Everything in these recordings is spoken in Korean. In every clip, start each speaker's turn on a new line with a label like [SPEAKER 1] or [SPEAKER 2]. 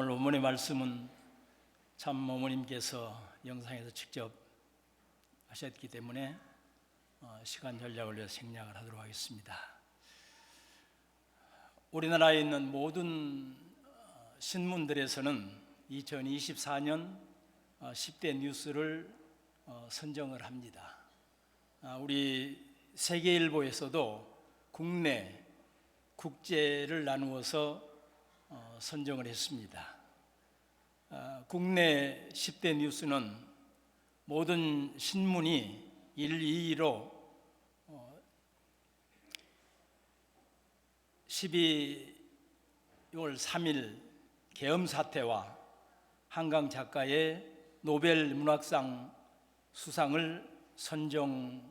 [SPEAKER 1] 오늘 어머니 말씀은 참 어머님께서 영상에서 직접 하셨기 때문에 어, 시간 전략을 위해서 생략을 하도록 하겠습니다. 우리나라에 있는 모든 어, 신문들에서는 2024년 10대 뉴스를 어, 선정을 합니다. 아, 우리 세계일보에서도 국내, 국제를 나누어서 어, 선정을 했습니다. 아, 국내 10대 뉴스는 모든 신문이 1, 2위로 12월 3일 계엄 사태와 한강 작가의 노벨 문학상 수상을 선정했습니다.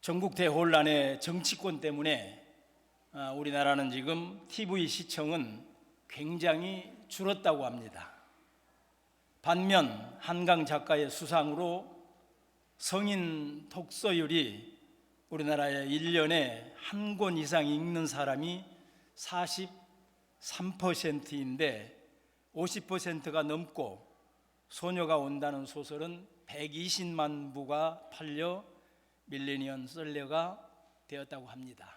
[SPEAKER 1] 전국 대혼란의 정치권 때문에 아, 우리나라는 지금 TV 시청은 굉장히 줄었다고 합니다. 반면 한강 작가의 수상으로 성인 독서율이 우리나라에 1년에 한 권 이상 읽는 사람이 43%인데 50%가 넘고 소녀가 온다는 소설은 120만 부가 팔려 밀레니엄 썰려가 되었다고 합니다.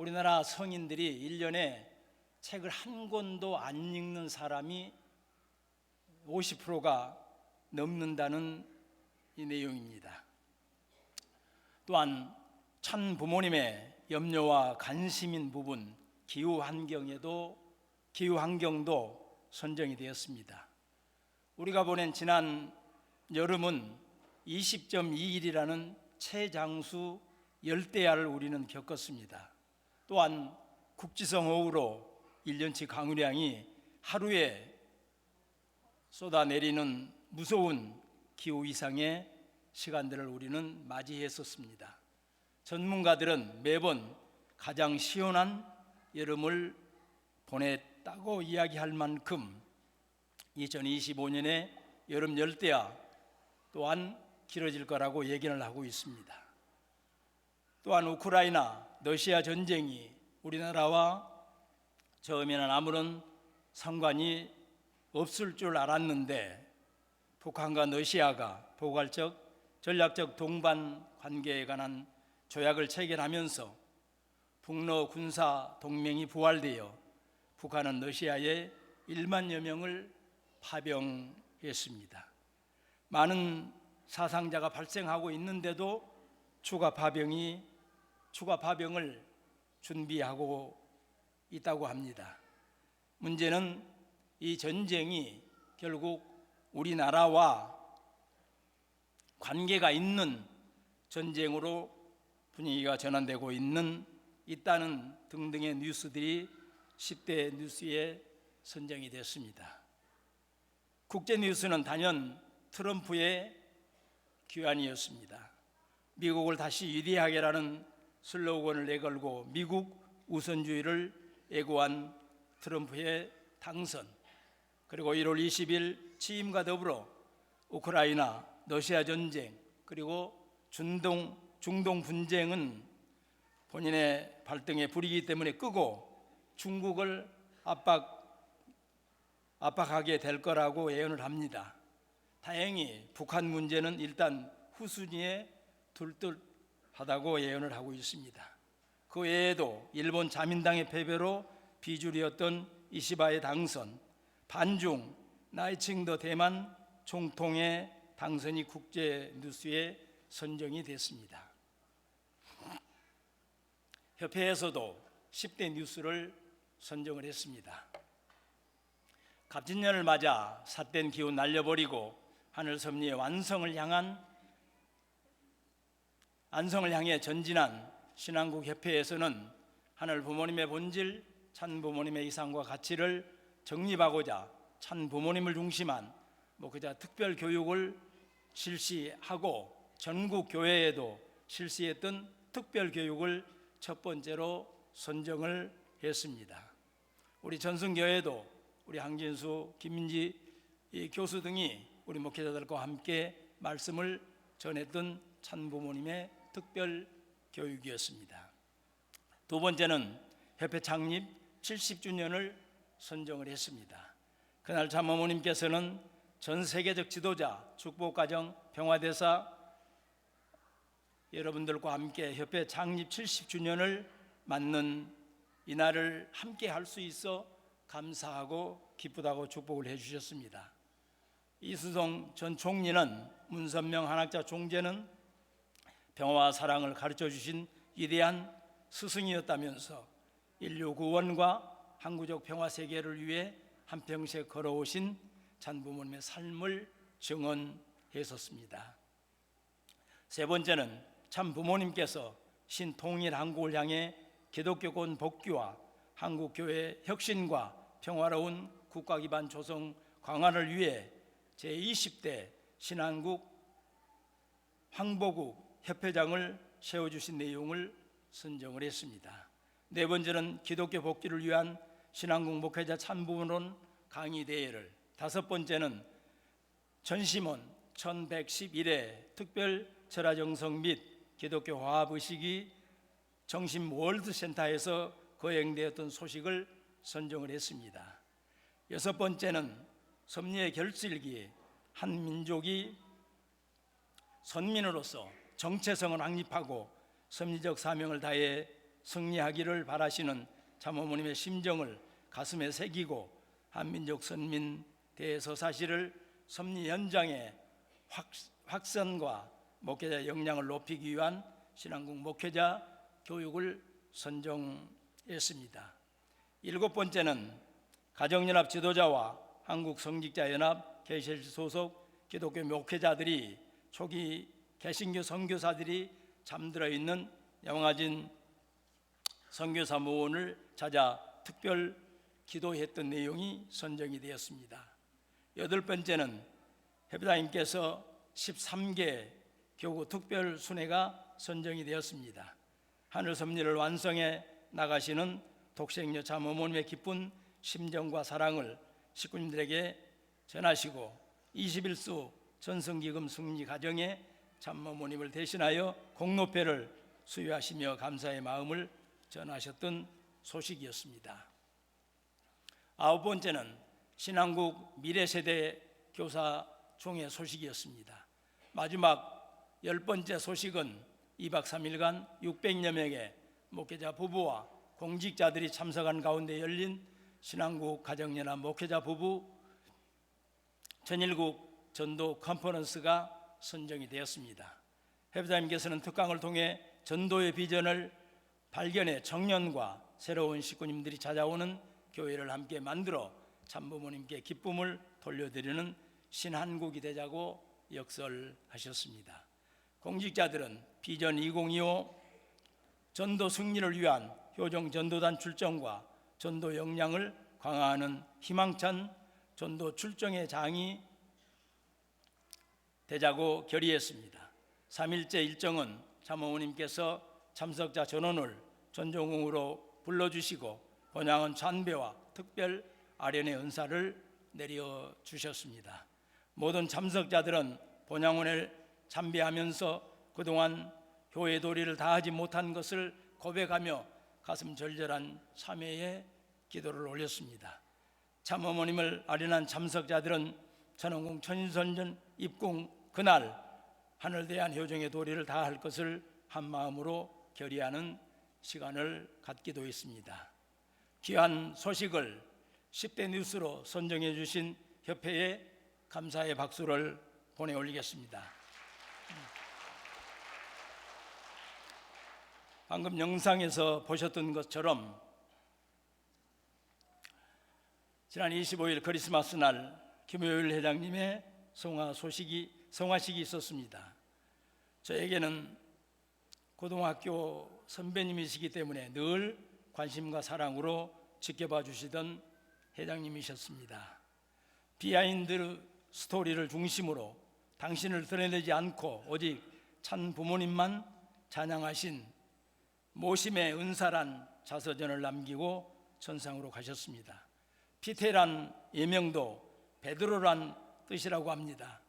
[SPEAKER 1] 예. 우리나라 성인들이 1년에 책을 한 권도 안 읽는 사람이 50%가 넘는다는 이 내용입니다. 또한 천 부모님의 염려와 관심인 부분 기후 환경에도 기후 환경도 선정이 되었습니다. 우리가 보낸 지난 여름은 20.2일이라는 최장수 열대야를 우리는 겪었습니다. 또한 국지성 호우로 1년치 강우량이 하루에 쏟아내리는 무서운 기후 이상의 시간들을 우리는 맞이했었습니다. 전문가들은 매번 가장 시원한 여름을 보냈다고 이야기할 만큼 2025년에 여름 열대야 또한 길어질 거라고 얘기를 하고 있습니다. 또한 우크라이나 러시아 전쟁이 우리나라와 처음에는 아무런 상관이 없을 줄 알았는데 북한과 러시아가 포괄적 전략적 동반 관계에 관한 조약을 체결하면서 북러 군사 동맹이 부활되어 북한은 러시아에 1만여 명을 파병했습니다. 많은 사상자가 발생하고 있는데도 추가 파병이 추가 파병을 준비하고 있다고 합니다. 문제는 이 전쟁이 결국 우리나라와 관계가 있는 전쟁으로 분위기가 전환되고 있는 있다는 등등의 뉴스들이 10대 뉴스에 선정이 됐습니다. 국제 뉴스는 단연 트럼프의 귀환이었습니다. 미국을 다시 위대하게라는 슬로건을 내걸고 미국 우선주의를 애고한 트럼프의 당선 그리고 1월 20일 취임과 더불어 우크라이나 러시아 전쟁 그리고 중동 중동 분쟁은 본인의 발등에 불이기 때문에 끄고 중국을 압박 압박하게 될 거라고 예언을 합니다. 다행히 북한 문제는 일단 후순위에 둘듯 하다고 예언을 하고 있습니다. 그 외에도 일본 자민당의 패배로 비주류였던 이시바의 당선, 반중 나이칭더 대만 총통의 당선이 국제 뉴스에 선정이 됐습니다. 협회에서도 10대 뉴스를 선정을 했습니다. 갑진년을 맞아 삿된 기운 날려버리고 하늘 섭리의 완성을 향한 안성을 향해 전진한 신앙국 협회에서는 하늘 부모님의 본질, 참 부모님의 이상과 가치를 정립하고자 참 부모님을 중심한 목회자 특별 교육을 실시하고 전국 교회에도 실시했던 특별 교육을 첫 번째로 선정을 했습니다. 우리 전승교회도 우리 항진수, 김민지 교수 등이 우리 목회자들과 함께 말씀을 전했던 찬 부모님의 특별 교육이었습니다. 두 번째는 협회 창립 70주년을 선정을 했습니다. 그날 참 어머님께서는 전 세계적 지도자, 축복가정, 평화대사 여러분들과 함께 협회 창립 70주년을 맞는 이날을 함께 할 수 있어 감사하고 기쁘다고 축복을 해 주셨습니다. 이수동 전 총리는 문선명 한학자 총재는 평화와 사랑을 가르쳐 주신 위대한 스승이었다면서 인류 구원과 항구적 평화 세계를 위해 한평생 걸어오신 잔 부모님의 삶을 증언했었습니다. 세 번째는 참 부모님께서 신통일 한국을 향해 기독교권 복귀와 한국 교회 혁신과 평화로운 국가 기반 조성 강화를 위해 제20대 신한국 황보국 협회장을 세워주신 내용을 선정을 했습니다. 네 번째는 기독교 복귀를 위한 신한국 목회자 참부론 강의 대회를 다섯 번째는 전시문 1111회 특별 철화정성 및 기독교 화합 의식이 정신 월드 센터에서 거행되었던 소식을 선정을 했습니다. 여섯 번째는 섭리의 결실기에 한 민족이 선민으로서 정체성을 확립하고 섭리적 사명을 다해 승리하기를 바라시는 참어머님의 심정을 가슴에 새기고 한민족 선민 대서사시를 섭리 현장의 확, 확산과 목회자 역량을 높이기 위한 신한국 목회자 교육을 선정했습니다. 일곱 번째는 가정연합 지도자와 한국 성직자연합 개실 소속 기독교 목회자들이 초기 개신교 선교사들이 잠들어 있는 영화진 선교사 모원을 찾아 특별 기도했던 내용이 선정이 되었습니다. 여덟 번째는 협회장님께서 13개 교구 특별 순회가 선정이 되었습니다. 하늘 섭리를 완성해 나가시는 독생녀 참 어머님의 기쁜 심정과 사랑을 식구님들에게 전하시고 21수 전성기금 승리 가정에 참 어머님을 대신하여 공로패를 수여하시며 감사의 마음을 전하셨던 소식이었습니다. 아홉 번째는 신한국 미래세대 교사 총회 소식이었습니다. 마지막 열 번째 소식은 2박 3일간 600여 명의 목회자 부부와 공직자들이 참석한 가운데 열린 신한국 가정연합 목회자 부부 전일국 전도 컨퍼런스가 선정이 되었습니다. 회장님께서는 특강을 통해 전도의 비전을 발견해 청년과 새로운 식구님들이 찾아오는 교회를 함께 만들어 참부모님께 기쁨을 돌려드리는 신한국이 되자고 역설하셨습니다. 공직자들은 비전 2025 전도 승리를 위한 효정 전도단 출정과 전도 역량을 강화하는 희망찬 전도 출정의 장이 되자고 결의했습니다. 3일째 일정은 참어머님께서 참석자 전원을 전종으로 불러주시고 본향은 찬배와 특별 아련의 은사를 내려 주셨습니다. 모든 참석자들은 본향원을 참배하면서 그동안 교회 도리를 다하지 못한 것을 고백하며 가슴 절절한 참회의 기도를 올렸습니다. 참 어머님을 아련한 참석자들은 천원궁 천인선전 입궁 그날 하늘 대한 효정의 도리를 다할 것을 한 마음으로 결의하는 시간을 갖기도 했습니다. 귀한 소식을 10대 뉴스로 선정해 주신 협회에 감사의 박수를 보내 올리겠습니다. 방금 영상에서 보셨던 것처럼 지난 25일 크리스마스 날 김효일 회장님의 성화 소식이 성화식이 있었습니다. 저에게는 고등학교 선배님이시기 때문에 늘 관심과 사랑으로 지켜봐 주시던 회장님이셨습니다. 비하인드 스토리를 중심으로 당신을 드러내지 않고 오직 찬 부모님만 찬양하신 모심의 은사란 자서전을 남기고 천상으로 가셨습니다. 피테란 예명도 베드로란 뜻이라고 합니다.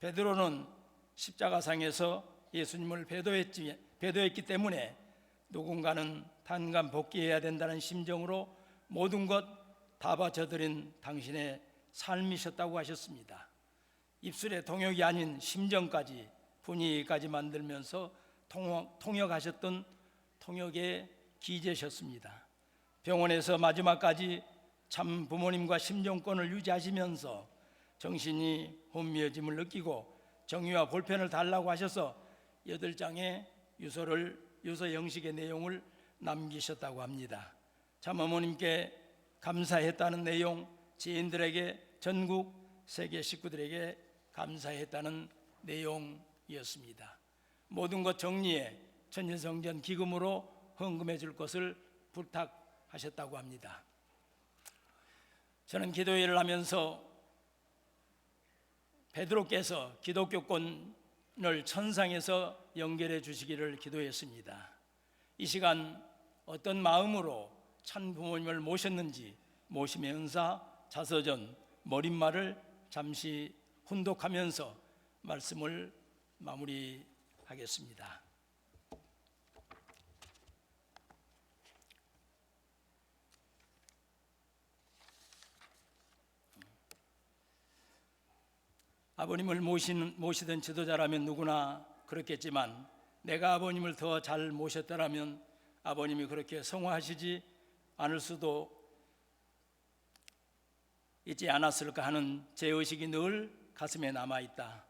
[SPEAKER 1] 베드로는 십자가상에서 예수님을 배도했지, 배도했기 때문에 누군가는 단감 복귀해야 된다는 심정으로 모든 것 다 바쳐드린 당신의 삶이셨다고 하셨습니다. 입술의 통역이 아닌 심정까지 분위기까지 만들면서 통역, 통역 하셨던 통역의 기재셨습니다. 병원에서 마지막까지 참 부모님과 심정권을 유지하시면서 정신이 혼미해짐을 느끼고 정의와 볼펜을 달라고 하셔서 여덟 장의 유서를 유서 형식의 내용을 남기셨다고 합니다. 참 어머님께 감사했다는 내용, 지인들에게 전국 세계 식구들에게 감사했다는 내용이었습니다. 모든 것 정리해 천일성전 기금으로 헌금해 줄 것을 부탁하셨다고 합니다. 저는 기도회를 하면서 베드로께서 기독교권을 천상에서 연결해 주시기를 기도했습니다. 이 시간 어떤 마음으로 참 부모님을 모셨는지 모심의 은사, 자서전, 머릿말을 잠시 훈독하면서 말씀을 마무리하겠습니다. 아버님을 모시는, 모시던 지도자라면 누구나 그렇겠지만 내가 아버님을 더 잘 모셨더라면 아버님이 그렇게 성화하시지 않을 수도 있지 않았을까 하는 제 의식이 늘 가슴에 남아 있다.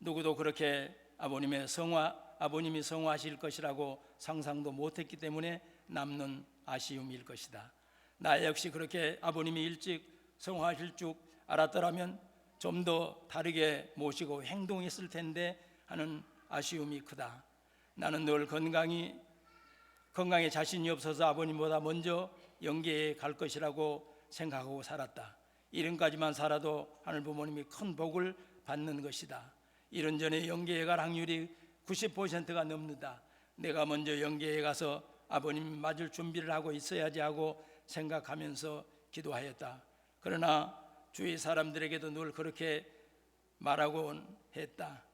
[SPEAKER 1] 누구도 그렇게 아버님의 성화 아버님이 성화하실 것이라고 상상도 못했기 때문에 남는 아쉬움일 것이다. 나 역시 그렇게 아버님이 일찍 성화하실 줄 알았더라면 좀 더 다르게 모시고 행동했을 텐데 하는 아쉬움이 크다. 나는 늘 건강이 건강에 자신이 없어서 아버님보다 먼저 영계에 갈 것이라고 생각하고 살았다. 이름까지만 살아도 하늘 부모님이 큰 복을 받는 것이다. 이런 전에 영계에 갈 확률이 90%가 넘는다. 내가 먼저 영계에 가서 아버님 맞을 준비를 하고 있어야지 하고 생각하면서 기도하였다. 그러나 주위 사람들에게도 늘 그렇게 말하고 했다.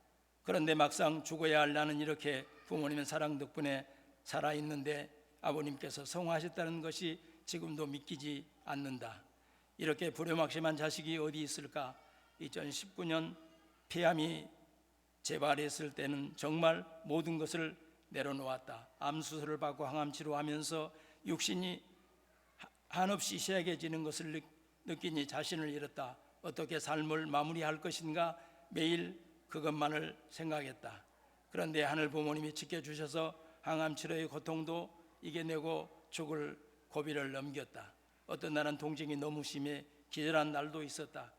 [SPEAKER 1] 그런데 막상 죽어야 할 나는 이렇게 부모님의 사랑 덕분에 살아 있는데 아버님께서 성화하셨다는 것이 지금도 믿기지 않는다. 이렇게 불효막심한 자식이 어디 있을까? 2019년 폐암이 재발했을 때는 정말 모든 것을 내려놓았다. 암 수술을 받고 항암 치료하면서 육신이 한없이 쇠약해지는 것을 느- 느끼니 자신을 잃었다. 어떻게 삶을 마무리할 것인가 매일 그것만을 생각했다. 그런데 하늘 부모님이 지켜주셔서 항암 치료의 고통도 이겨내고 죽을 고비를 넘겼다. 어떤 날은 통증이 너무 심해 기절한 날도 있었다.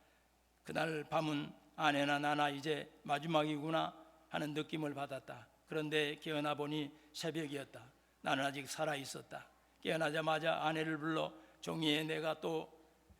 [SPEAKER 1] 그날 밤은 아내나 나나 이제 마지막이구나 하는 느낌을 받았다. 그런데 깨어나 보니 새벽이었다. 나는 아직 살아 있었다. 깨어나자마자 아내를 불러 종이에 내가 또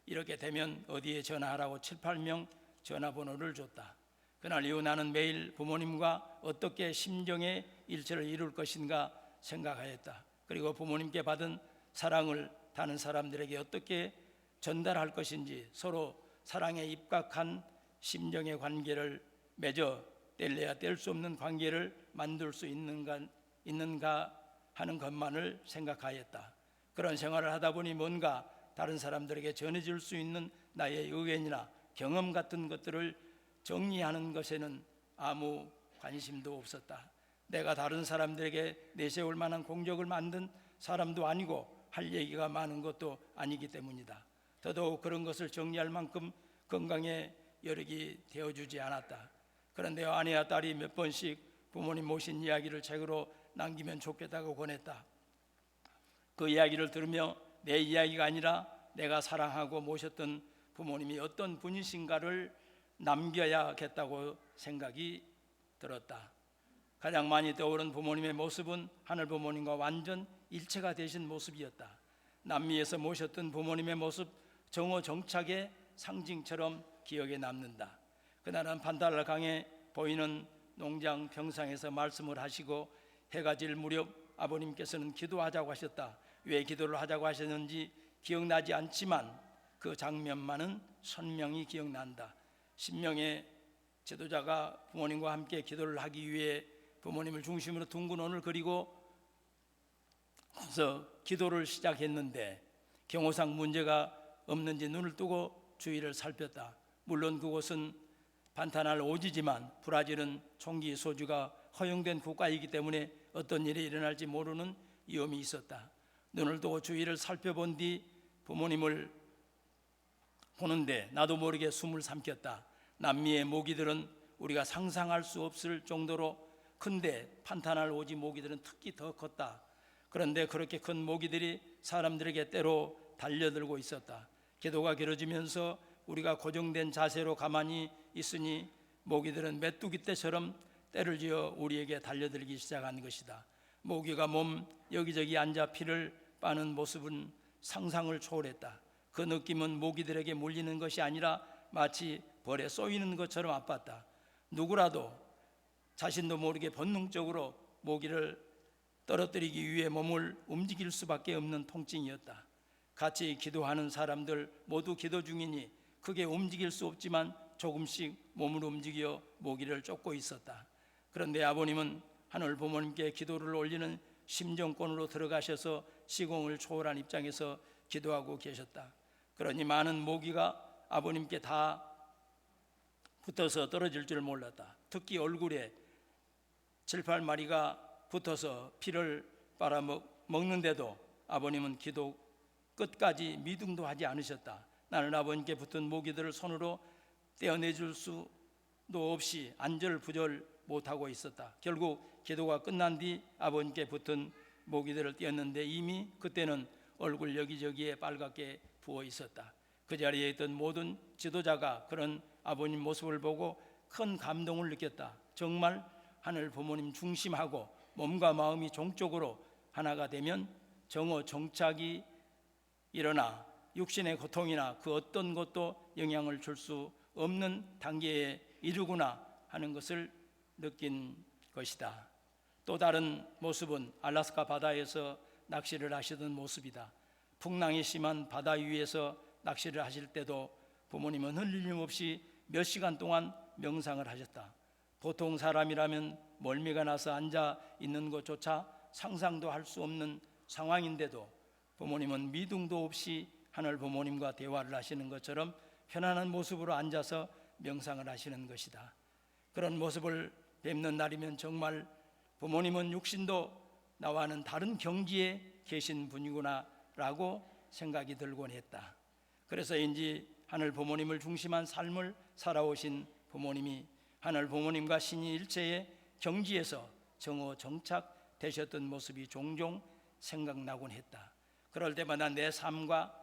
[SPEAKER 1] 이렇게 되면 어디에 전화하라고 7, 8명 전화번호를 줬다. 그날 이후 나는 매일 부모님과 어떻게 심정의 일체를 이룰 것인가 생각하였다. 그리고 부모님께 받은 사랑을 다른 사람들에게 어떻게 전달할 것인지 서로 사랑에 입각한 심정의 관계를 맺어 뗄래야 뗄 수 없는 관계를 만들 수 있는가, 있는가 하는 것만을 생각하였다. 그런 생활을 하다 보니 뭔가 다른 사람들에게 전해질 수 있는 나의 의견이나 경험 같은 것들을 정리하는 것에는 아무 관심도 없었다. 내가 다른 사람들에게 내세울 만한 공적을 만든 사람도 아니고 할 얘기가 많은 것도 아니기 때문이다. 더더욱 그런 것을 정리할 만큼 건강에 여력이 되어주지 않았다. 그런데 아내와 딸이 몇 번씩 부모님 모신 이야기를 책으로 남기면 좋겠다고 권했다. 그 이야기를 들으며 내 이야기가 아니라 내가 사랑하고 모셨던 부모님이 어떤 분이신가를 남겨야겠다고 생각이 들었다. 가장 많이 떠오른 부모님의 모습은 하늘 부모님과 완전 일체가 되신 모습이었다. 남미에서 모셨던 부모님의 모습 정오 정착의 상징처럼 기억에 남는다. 그날은 판달라 강에 보이는 농장 평상에서 말씀을 하시고 해가 질 무렵 아버님께서는 기도하자고 하셨다. 왜 기도를 하자고 하셨는지 기억나지 않지만 그 장면만은 선명히 기억난다. 신명의 지도자가 부모님과 함께 기도를 하기 위해 부모님을 중심으로 둥근 원을 그리고 그래서 기도를 시작했는데 경호상 문제가 없는지 눈을 뜨고 주위를 살폈다. 물론 그곳은 반탄할 오지지만 브라질은 총기 소주가 허용된 국가이기 때문에 어떤 일이 일어날지 모르는 위험이 있었다. 눈을 뜨고 주위를 살펴본 뒤 부모님을 보는데 나도 모르게 숨을 삼켰다. 남미의 모기들은 우리가 상상할 수 없을 정도로 큰데 판탄할 오지 모기들은 특히 더 컸다. 그런데 그렇게 큰 모기들이 사람들에게 때로 달려들고 있었다. 기도가 길어지면서 우리가 고정된 자세로 가만히 있으니 모기들은 메뚜기 떼처럼 때를 지어 우리에게 달려들기 시작한 것이다. 모기가 몸 여기저기 앉아 피를 빠는 모습은 상상을 초월했다. 그 느낌은 모기들에게 물리는 것이 아니라 마치 벌에 쏘이는 것처럼 아팠다. 누구라도 자신도 모르게 본능적으로 모기를 떨어뜨리기 위해 몸을 움직일 수밖에 없는 통증이었다. 같이 기도하는 사람들 모두 기도 중이니 크게 움직일 수 없지만 조금씩 몸을 움직여 모기를 쫓고 있었다. 그런데 아버님은 하늘 부모님께 기도를 올리는 심정권으로 들어가셔서 시공을 초월한 입장에서 기도하고 계셨다. 그러니 많은 모기가 아버님께 다 붙어서 떨어질 줄 몰랐다. 특히 얼굴에 칠, 팔 마리가 붙어서 피를 빨아 먹, 먹는데도 아버님은 기도 끝까지 미등도 하지 않으셨다. 나는 아버님께 붙은 모기들을 손으로 떼어내줄 수도 없이 안절부절 못하고 있었다. 결국 기도가 끝난 뒤 아버님께 붙은 모기들을 떼었는데 이미 그때는 얼굴 여기저기에 빨갛게 부어 있었다. 그 자리에 있던 모든 지도자가 그런 아버님 모습을 보고 큰 감동을 느꼈다. 정말 하늘 부모님 중심하고 몸과 마음이 종적으로 하나가 되면 정오 정착이 일어나 육신의 고통이나 그 어떤 것도 영향을 줄 수 없는 단계에 이르구나 하는 것을 느낀 것이다. 또 다른 모습은 알라스카 바다에서 낚시를 하시던 모습이다. 풍랑이 심한 바다 위에서 낚시를 하실 때도 부모님은 흘림 없이 몇 시간 동안 명상을 하셨다. 보통 사람이라면 멀미가 나서 앉아 있는 것조차 상상도 할 수 없는 상황인데도 부모님은 미둥도 없이 하늘 부모님과 대화를 하시는 것처럼 편안한 모습으로 앉아서 명상을 하시는 것이다. 그런 모습을 뵙는 날이면 정말 부모님은 육신도 나와는 다른 경지에 계신 분이구나라고 생각이 들곤 했다. 그래서인지 하늘 부모님을 중심한 삶을 살아오신 부모님이 하늘 부모님과 신이 일체의 경지에서 정오 정착 되셨던 모습이 종종 생각나곤 했다. 그럴 때마다 내 삶과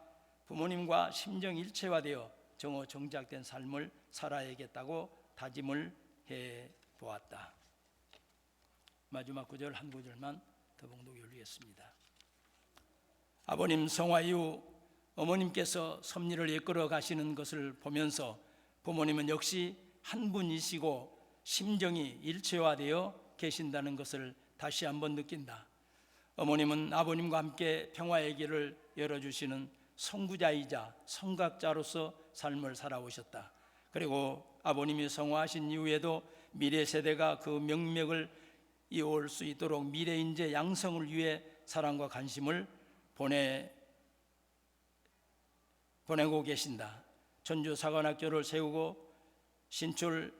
[SPEAKER 1] 부모님과 심정 일체화되어 정오 정착된 삶을 살아야겠다고 다짐을 해 보았다. 마지막 구절 한 구절만 더 봉독해 올리겠습니다. 아버님 성화 이후 어머님께서 섭리를 이끌어 가시는 것을 보면서 부모님은 역시 한 분이시고 심정이 일체화되어 계신다는 것을 다시 한번 느낀다. 어머님은 아버님과 함께 평화의 길을 열어주시는 선구자이자 성각자로서 삶을 살아오셨다. 그리고 아버님이 성화하신 이후에도 미래 세대가 그 명맥을 이어올 수 있도록 미래 인재 양성을 위해 사랑과 관심을 보내 보내고 계신다. 전주 사관학교를 세우고 신출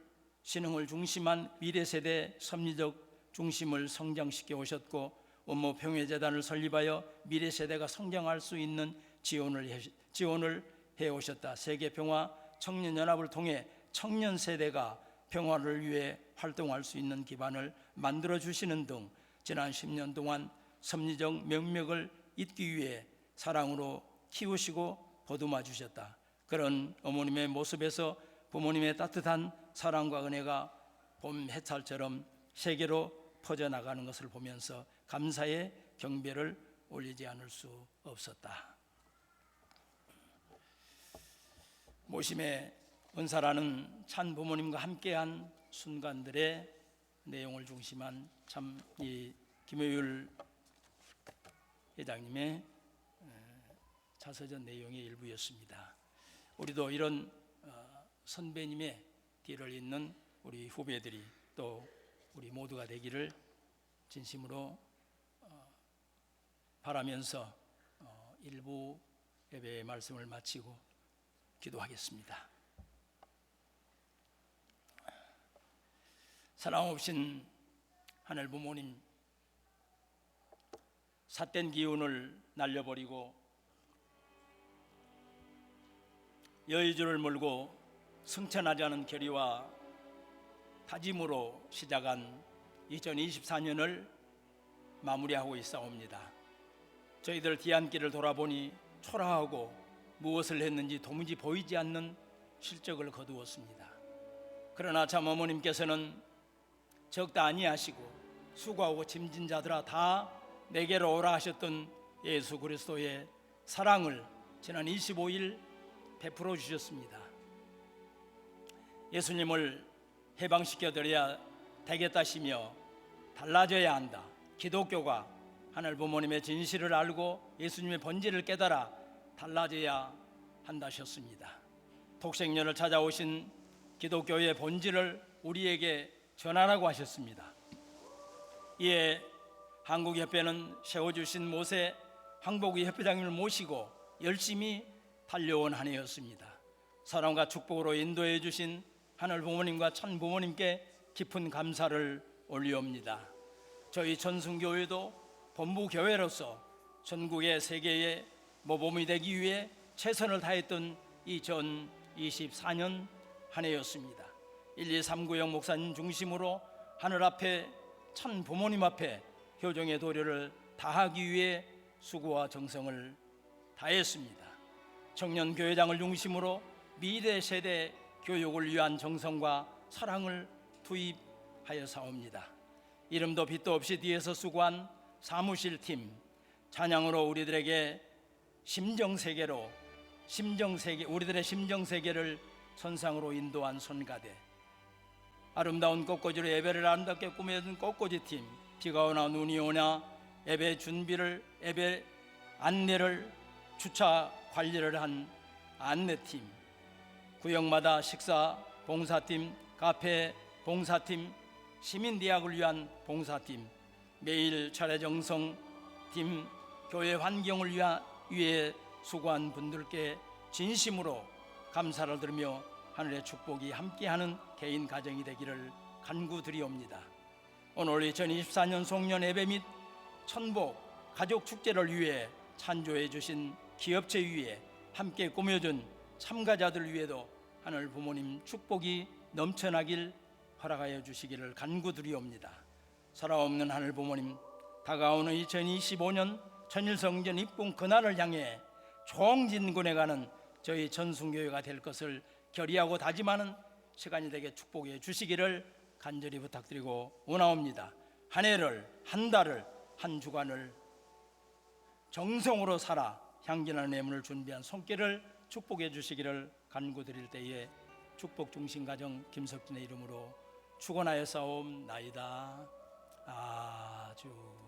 [SPEAKER 1] 신흥을 중심한 미래 세대 섭리적 중심을 성장시켜 오셨고 원모 평화재단을 설립하여 미래 세대가 성장할 수 있는 지원을 해, 지원을 해 오셨다. 세계 평화 청년 연합을 통해 청년 세대가 평화를 위해 활동할 수 있는 기반을 만들어 주시는 등 지난 10년 동안 섭리적 명맥을 잇기 위해 사랑으로 키우시고 보듬어 주셨다. 그런 어머님의 모습에서 부모님의 따뜻한 사랑과 은혜가 봄 해철처럼 세계로 퍼져나가는 것을 보면서 감사의 경배를 올리지 않을 수 없었다. 모심의 은사라는 찬 부모님과 함께한 순간들의 내용을 중심한 참 이 김효율 회장님의 자서전 내용의 일부였습니다. 우리도 이런 어, 선배님의 뒤를 잇는 우리 후배들이 또 우리 모두가 되기를 진심으로 어, 바라면서 어, 일부 예배의 말씀을 마치고 기도하겠습니다. 사랑 없인 하늘 부모님 삿된 기운을 날려버리고 여의주를 몰고 승천하지 않은 결의와 다짐으로 시작한 2024년을 마무리하고 있사옵니다. 저희들 뒤안길을 돌아보니 초라하고 무엇을 했는지 도무지 보이지 않는 실적을 거두었습니다. 그러나 참 어머님께서는 적다 아니하시고 수고하고 짐진 자들아 다 내게로 오라 하셨던 예수 그리스도의 사랑을 지난 25일 베풀어 주셨습니다. 예수님을 해방시켜 드려야 되겠다시며 달라져야 한다. 기독교가 하늘 부모님의 진실을 알고 예수님의 본질을 깨달아 달라져야 한다셨습니다. 독생년을 찾아오신 기독교의 본질을 우리에게 전하라고 하셨습니다. 이에 한국협회는 세워주신 모세 황복의 협회장님을 모시고 열심히 달려온 한 해였습니다. 사랑과 축복으로 인도해 주신 하늘 부모님과 천 부모님께 깊은 감사를 올리옵니다. 저희 전순교회도 본부 교회로서 전국의 세계의 모범이 되기 위해 최선을 다했던 2024년 한 해였습니다. 1239영 목사님 중심으로 하늘 앞에 천 부모님 앞에 효정의 도료를 다하기 위해 수고와 정성을 다했습니다. 청년 교회장을 중심으로 미래 세대 교육을 위한 정성과 사랑을 투입하여 사옵니다. 이름도 빛도 없이 뒤에서 수고한 사무실 팀 찬양으로 우리들에게 심정 세계로 심정 세계 우리들의 심정 세계를 선상으로 인도한 손가대 아름다운 꽃꽂이로 예배를 아름답게 꾸며준 꽃꽂이 팀. 비가 오나 눈이 오나 예배 준비를 예배 안내를 주차 관리를 한 안내팀. 구역마다 식사 봉사팀 카페 봉사팀 시민 대학을 위한 봉사팀. 매일 차례 정성 팀 교회 환경을 위해 수고한 분들께 진심으로 감사를 드리며 하늘의 축복이 함께하는 개인 가정이 되기를 간구드리옵니다. 오늘 2024년 송년 예배 및 천복 가족 축제를 위해 찬조해 주신 기업체 위에 함께 꾸며준 참가자들 위에도 하늘 부모님 축복이 넘쳐나길 허락하여 주시기를 간구드리옵니다. 살아없는 하늘 부모님 다가오는 2025년 천일성전 입궁 그날을 향해 총진군에 가는 저희 전순교회가 될 것을 결의하고 다짐하는 시간이 되게 축복해 주시기를 간절히 부탁드리고 원하옵니다. 한 해를 한 달을 한 주간을 정성으로 살아 향기나는 예물을 준비한 손길을 축복해 주시기를 간구드릴 때에 축복 중심 가정 김석진의 이름으로 축원하여 싸움 나이다 아주